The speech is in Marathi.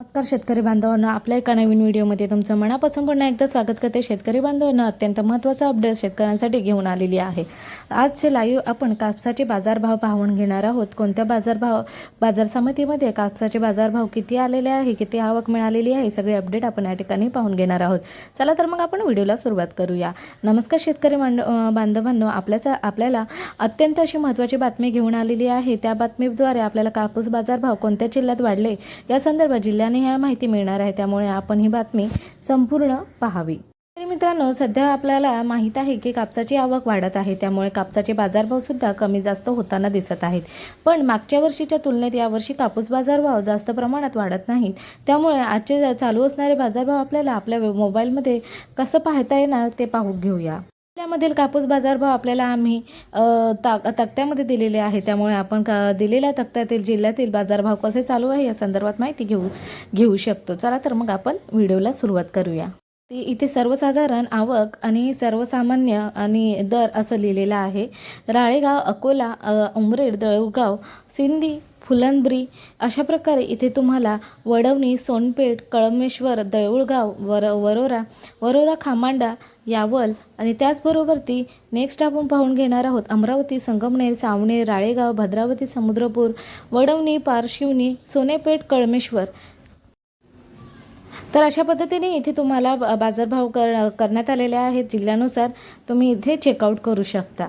नमस्कार शेतकरी बांधवांनो आपल्या एका नवीन व्हिडिओमध्ये तुमचं मनापासून पुन्हा एकदा स्वागत करते. शेतकरी बांधवांना अत्यंत महत्त्वाचा अपडेट शेतकऱ्यांसाठी घेऊन आलेली आहे. आजचे लाईव्ह आपण कापसाचे बाजारभाव पाहून घेणार आहोत कोणत्या बाजारभाव बाजार समितीमध्ये कापसाचे बाजारभाव किती आलेले आहे किती आवक मिळालेली आहे सगळे अपडेट आपण या ठिकाणी पाहून घेणार आहोत. चला तर मग आपण व्हिडिओला सुरुवात करूया. नमस्कार शेतकरी मांड बांधवांनो आपल्याचा आपल्याला अत्यंत अशी महत्त्वाची बातमी घेऊन आलेली आहे. त्या बातमीद्वारे आपल्याला कापूस बाजारभाव कोणत्या जिल्ह्यात वाढले या संदर्भात जिल्ह्याने ह्या माहिती मिळणार आहे. त्यामुळे आपण ही बातमी संपूर्ण पाहावी. तरी मित्रांनो सध्या आपल्याला माहीत आहे की कापसाची आवक वाढत आहे. त्यामुळे कापसाचे बाजारभाव सुद्धा कमी जास्त होताना दिसत आहेत. पण मागच्या वर्षीच्या तुलनेत यावर्षी कापूस बाजारभाव जास्त प्रमाणात वाढत नाहीत. त्यामुळे आजचे चालू असणारे बाजारभाव आपल्याला आपल्या मोबाईलमध्ये कसं पाहता येणार ते पाहून घेऊया. जिल्ह्यामधील कापूस बाजारभाव आपल्याला आम्ही ता तक्त्यामध्ये दिलेले आहे. त्यामुळे आपण का दिलेल्या तक्त्यातील जिल्ह्यातील बाजारभाव कसे चालू आहे या संदर्भात माहिती घेऊ घेऊ शकतो. चला तर मग आपण व्हिडिओला सुरुवात करूया. ते इथे सर्वसाधारण आवक आणि सर्वसामान्य आणि दर असं लिहिलेलं आहे. राळेगाव अकोला उमरेड दळगाव सिंधी फुलंब्री अशा प्रकारे इथे तुम्हाला वडवणी सोनपेठ कळमेश्वर देऊळगाव वर वरोरा वरोरा खामांडा यावल आणि त्याचबरोबर ती नेक्स्ट आपण पाहून घेणार आहोत. अमरावती संगमनेर सावनेर राळेगाव भद्रावती समुद्रपूर वडवणी पारशिवनी सोनेपेठ कळमेश्वर. तर अशा पद्धतीने इथे तुम्हाला ब- बाजारभाव कर करण्यात आलेले आहेत. जिल्ह्यानुसार तुम्ही इथे चेकआउट करू शकता.